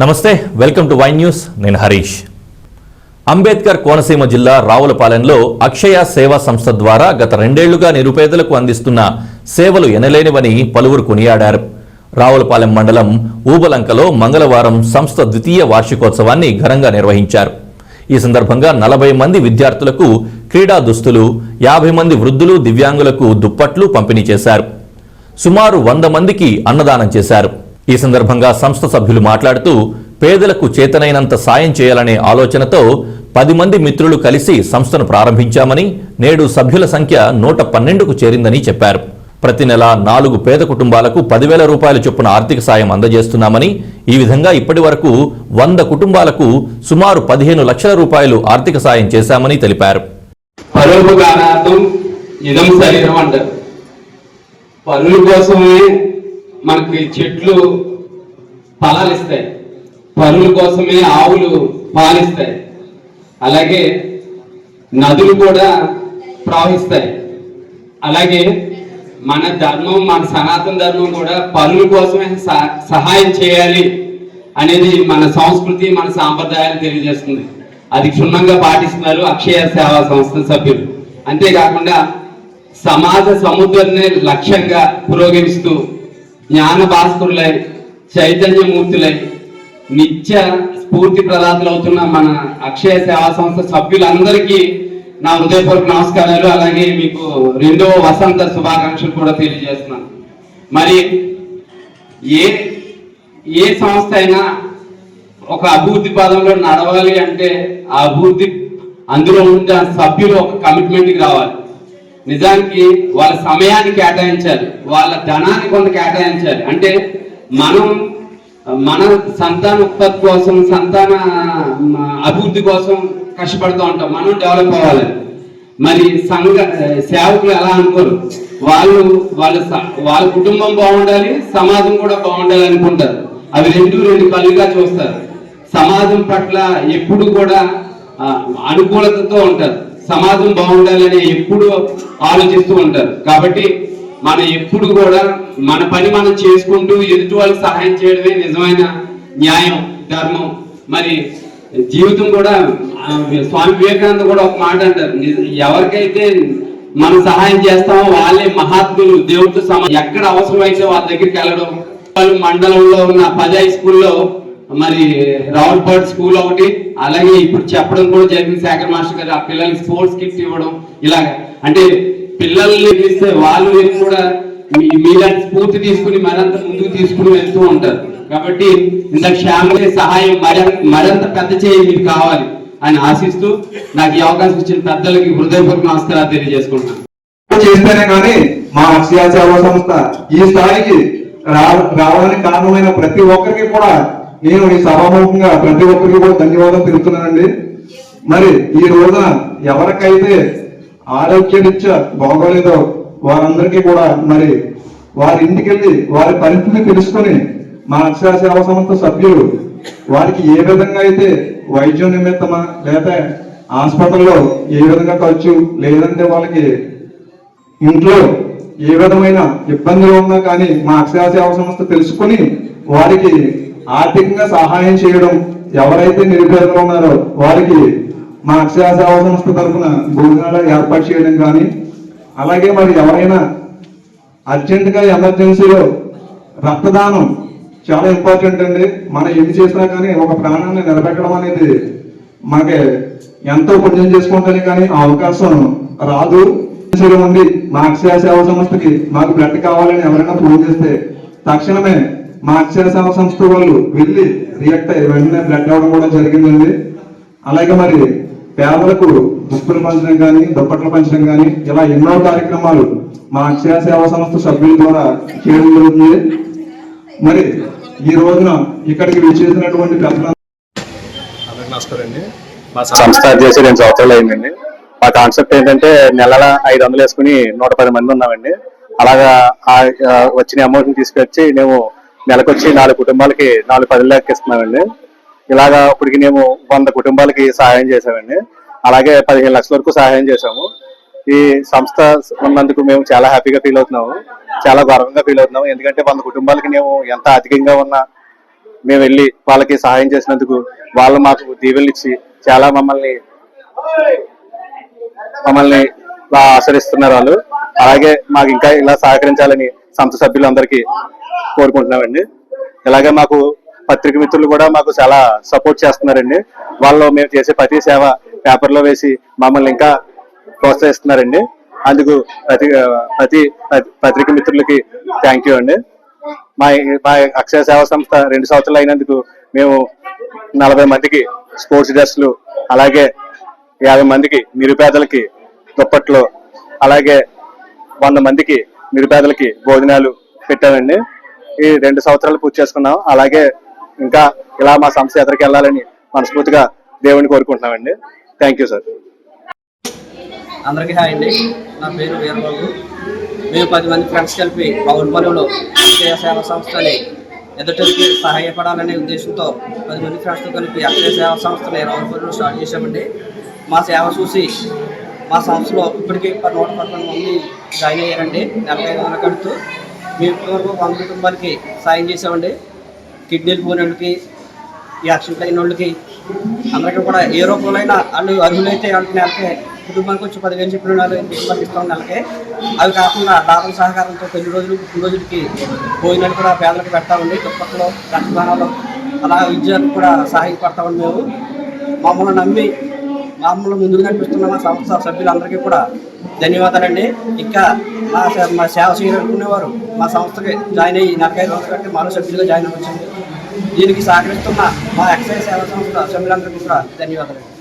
నమస్తే welcome to Y news. నేను హరీష్. అంబేద్కర్ కోనసీమ జిల్లా రావులపాలెంలో అక్షయ సేవా సంస్థ ద్వారా గత రెండేళ్ళుగా నిరుపేదలకు అందిస్తున్న సేవలు ఎనలేనివని పలువురు కొనియాడారు. రావులపాలెం మండలం ఊబలంకలో మంగళవారం సంస్థ ద్వితీయ వార్షికోత్సవాన్ని ఘనంగా నిర్వహించారు. ఈ సందర్భంగా నలభై మంది విద్యార్థులకు క్రీడా దుస్తులు యాభై మంది వృద్ధులు దివ్యాంగులకు దుప్పట్లు పంపిణీ చేశారు. సుమారు వంద మందికి అన్నదానం చేశారు. ఈ సందర్భంగా సంస్థ సభ్యులు మాట్లాడుతూ పేదలకు చేతనైనంత సాయం చేయాలనే ఆలోచనతో పది మంది మిత్రులు కలిసి సంస్థను ప్రారంభించామని నేడు సభ్యుల సంఖ్య నూట పన్నెండుకు చేరిందని చెప్పారు. ప్రతి నెల నాలుగు పేద కుటుంబాలకు పదివేల రూపాయల చొప్పున ఆర్థిక సాయం అందజేస్తున్నామని ఈ విధంగా ఇప్పటి వరకు వంద కుటుంబాలకు సుమారు పదిహేను లక్షల రూపాయలు ఆర్థిక సాయం చేశామని తెలిపారు. పనుల కోసమే మనకి చెట్లు ఫలాలు ఇస్తాయి పనుల కోసమే ఆవులు పాలిస్తాయి. అలాగే నదులు కూడా ప్రవహిస్తాయి. అలాగే మన ధర్మం మన సనాతన ధర్మం కూడా పనుల కోసమే సహ- సహాయం చేయాలి అనేది మన సంస్కృతి మన సాంప్రదాయాలు తెలియజేస్తుంది. అది క్షుణ్ణంగా పాటిస్తున్నారు అక్షయ సేవా సంస్థ సభ్యులు. అంతేకాకుండా సమాజ సముద్రాన్ని లక్ష్యంగా పురోగమిస్తూ జ్ఞాన భాస్కరులై చైతన్యమూర్తులై నిత్య స్ఫూర్తి ప్రదాతలు అవుతున్న మన అక్షయ సేవా సంస్థ సభ్యులందరికీ నా హృదయపూర్వక నమస్కారాలు. అలాగే మీకు రెండవ వసంత శుభాకాంక్షలు కూడా తెలియజేస్తున్నాను. మరి ఏ ఏ సంస్థ అయినా ఒక అభివృద్ధి పదంలో నడవాలి అంటే ఆ అభివృద్ధి అందులో ఉన్న సభ్యులు ఒక కమిట్మెంట్కి రావాలి. నిజానికి వాళ్ళ సమయాన్ని కేటాయించాలి వాళ్ళ ధనాన్ని కొంత కేటాయించాలి. అంటే మనం మన సంతాన ఉత్పత్తి కోసం సంతాన అభివృద్ధి కోసం కష్టపడుతూ ఉంటాం. మనం డెవలప్ అవ్వాలి. మరి సంఘ సేవకులు ఎలా అనుకోరు? వాళ్ళు వాళ్ళ స- వాళ్ళ కుటుంబం బాగుండాలి సమాజం కూడా బాగుండాలి అనుకుంటారు. అవి రెండు రెండు కళ్ళుగా చూస్తారు. సమాజం పట్ల ఎప్పుడు కూడా అనుకూలతతో ఉంటారు. సమాజం బాగుండాలని ఎప్పుడు ఆలోచిస్తూ ఉంటారు. కాబట్టి మనం ఎప్పుడు కూడా మన పని మనం చేసుకుంటూ ఎదుటి వాళ్ళకి సహాయం చేయడమే నిజమైన న్యాయం ధర్మం. మరి జీవితం కూడా స్వామి వివేకానంద కూడా ఒక మాట అంటారు. ఎవరికైతే మనం సహాయం చేస్తామో వాళ్ళే మహాత్ములు దేవుడితో సమ ఎక్కడ అవసరమైతే వాళ్ళ దగ్గరికి వెళ్ళడం వాళ్ళు మండలంలో ఉన్న పజాయి స్కూల్లో మరి రావులపాడు స్కూల్ ఒకటి అలాగే ఇప్పుడు చెప్పడం కూడా జరిగింది శేఖర్ మాస్టర్ గారు. ఆ పిల్లలకి స్పోర్ట్స్ కిట్స్ ఇవ్వడం ఇలాగ. అంటే పిల్లల్ని ఇస్తే వాళ్ళు కూడా మీలాంటి స్ఫూర్తి తీసుకుని మరింత ముందుకు తీసుకుని వెళ్తూ ఉంటారు. కాబట్టి ఇంత క్షేమ సహాయం మరింత మరింత పెద్ద చేయి మీకు కావాలి అని ఆశిస్తూ నాకు ఈ అవకాశం ఇచ్చిన పెద్దలకి హృదయపూర్వక నమస్కారాలు తెలియజేసుకుంటున్నాను. చేస్తేనే కానీ మా అక్షయ సేవా సంస్థ ఈ స్థాయికి రావడానికి కారణమైన ప్రతి ఒక్కరికి కూడా నేను ఈ సభాముఖంగా ప్రతి ఒక్కరికి కూడా ధన్యవాదాలు తెలుపుతున్నానండి. మరి ఈ రోజున ఎవరికైతే ఆరోగ్యరీత్యా బాగోలేదో వారందరికీ కూడా మరి వారి ఇంటికి వెళ్ళి వారి పరిస్థితి తెలుసుకొని మా అక్షయ సేవ సంస్థ సభ్యులు వారికి ఏ విధంగా అయితే వైద్యం నిమిత్తమా లేదా హాస్పిటల్లో ఏ విధంగా ఖర్చు లేదంటే వాళ్ళకి ఇంట్లో ఏ విధమైన ఇబ్బందులు ఉన్నా కానీ మా అక్షయ సేవ సంస్థ తెలుసుకొని వారికి ఆర్థికంగా సహాయం చేయడం ఎవరైతే నిరుపేదలు ఉన్నారో వారికి మా అక్షయ సేవా సంస్థ తరఫున భోజనాలు ఏర్పాటు చేయడం కానీ అలాగే మరి ఎవరైనా అర్జెంటుగా ఎమర్జెన్సీలో రక్తదానం చాలా ఇంపార్టెంట్ అండి. మనం ఏది చేసినా కానీ ఒక ప్రాణాన్ని నిలబెట్టడం అనేది మనకి ఎంతో పుణ్యం చేసుకుంటానే కానీ ఆ అవకాశం రాదు. సరే ఉండి మా అక్షయ సేవా సంస్థకి మాకు బ్లడ్ కావాలని ఎవరైనా ఫోన్ చేస్తే తక్షణమే మా సేవా సంస్థ వాళ్ళు వెళ్ళి రియాక్ట్ అయ్యి వెంటనే బ్లడ్ అవ్వడం కూడా జరిగిందండి. అలాగే మరి పేదలకు దుస్తులు పంచడం కానీ దుప్పట్లు పంచడం కానీ ఇలా ఎన్నో కార్యక్రమాలు మా అక్షయ సేవా సంస్థ సభ్యుల ద్వారా చేయడం జరుగుతుంది. మరి ఈ రోజున ఇక్కడికి విచ్చేసినటువంటి పెద్దల అందరికీ నమస్కారం అండి. మా సంస్థ చేసి రెండు సంవత్సరాలు అయిందండి. మా కాన్సెప్ట్ ఏంటంటే నెలల ఐదు వందలు వేసుకుని నూట పది మంది ఉన్నామండి. అలాగా వచ్చిన అమౌంట్ తీసుకొచ్చి మేము నెలకొచ్చి నాలుగు కుటుంబాలకి నాలుగు పది లెక్క ఇస్తున్నామండి ఇలాగా ఇప్పటికి మేము వంద కుటుంబాలకి సహాయం చేశామండి. అలాగే పదిహేను లక్షల వరకు సహాయం చేశాము. ఈ సంస్థ ఉన్నందుకు మేము చాలా హ్యాపీగా ఫీల్ అవుతున్నాము. చాలా గర్వంగా ఫీల్ అవుతున్నాము. ఎందుకంటే వంద కుటుంబాలకి మేము ఎంత అధికంగా ఉన్నా మేము వెళ్ళి వాళ్ళకి సహాయం చేసినందుకు వాళ్ళు మాకు దీవెలు ఇచ్చి చాలా మమ్మల్ని మమ్మల్ని ఆచరిస్తున్నారు వాళ్ళు. అలాగే మాకు ఇంకా ఇలా సహకరించాలని సంస్థ సభ్యులందరికీ కోరుకుంటున్నామండి. ఇలాగే మాకు పత్రిక మిత్రులు కూడా మాకు చాలా సపోర్ట్ చేస్తున్నారండి. వాళ్ళు మేము చేసే ప్రతి సేవ పేపర్లో వేసి మమ్మల్ని ఇంకా ప్రోత్సహిస్తున్నారండి. అందుకు ప్రతి ప్రతి పత్రిక మిత్రులకి థ్యాంక్ యూ అండి. మా మా అక్షయ సేవా సంస్థ రెండు సంవత్సరాలు అయినందుకు మేము నలభై మందికి స్పోర్ట్స్ డ్రెస్లు అలాగే యాభై మందికి నిరుపేదలకి దుప్పట్లు అలాగే వంద మందికి నిరుపేదలకి భోజనాలు పెట్టామండి. ఈ రెండు సంవత్సరాలు పూర్తి చేసుకున్నాం. అలాగే ఇంకా ఇలా మా సంస్థ ఎదురికి వెళ్ళాలని మనస్ఫూర్తిగా దేవుని కోరుకుంటున్నామండి. థ్యాంక్ యూ సార్ అందరికీ హాయ్ అండి. నా పేరు వీరబాబు. మేము పది మంది ఫ్రెండ్స్ కలిపి పౌర్మలంలో అక్షయ సేవా సంస్థని ఎదుటికి సహాయపడాలనే ఉద్దేశంతో పది మంది ఫ్రెండ్స్తో కలిపి అక్షయ సేవా సంస్థని రావులపల్లిలో స్టార్ట్ చేశామండి. మా సేవ చూసి మా సంస్థలో ఇప్పటికీ నూట పదకొండు మంది జాయిన్ అయ్యారండి. నలభై ఐదు వందల కడుతూ మీ ఇప్పటివరకు వంద కుటుంబానికి సాయం చేసామండి కిడ్నీలు పోయిన వాళ్ళకి ఈ యాక్సిడెంట్ అయిన వాళ్ళకి అందరికీ కూడా ఏ రూపంలో వాళ్ళు అర్హులైతే వాళ్ళకి నెలకి కుటుంబానికి వచ్చి పదివేలు చెప్పిన వాళ్ళు కుటుంబానికి ఇస్తాం నెలకి అవి కాకుండా దాతల సహకారంతో కొన్ని రోజులు కొన్ని రోజులకి పోయినట్టు కూడా పేదలకు పెడతామండి. చుట్టుపక్కల రక్తదానాలు అలా విద్యకు కూడా సహాయపడతామని మేము. మమ్మల్ని నమ్మి మమ్మల్ని ముందుకు నడిపిస్తున్న సంస్థ సభ్యులందరికీ కూడా ధన్యవాదాలండి. ఇంకా మా మా సేవ చేయాలనుకునేవారు మా సంస్థకి జాయిన్ అయ్యి నలభై రోజులు కట్టి మరో సభ్యులుగా జాయిన్ అవ్వచ్చండి దీనికి సహకరిస్తున్న మా ఎక్సైజ్ సేవా సంస్థ సభ్యులందరికీ కూడా ధన్యవాదాలు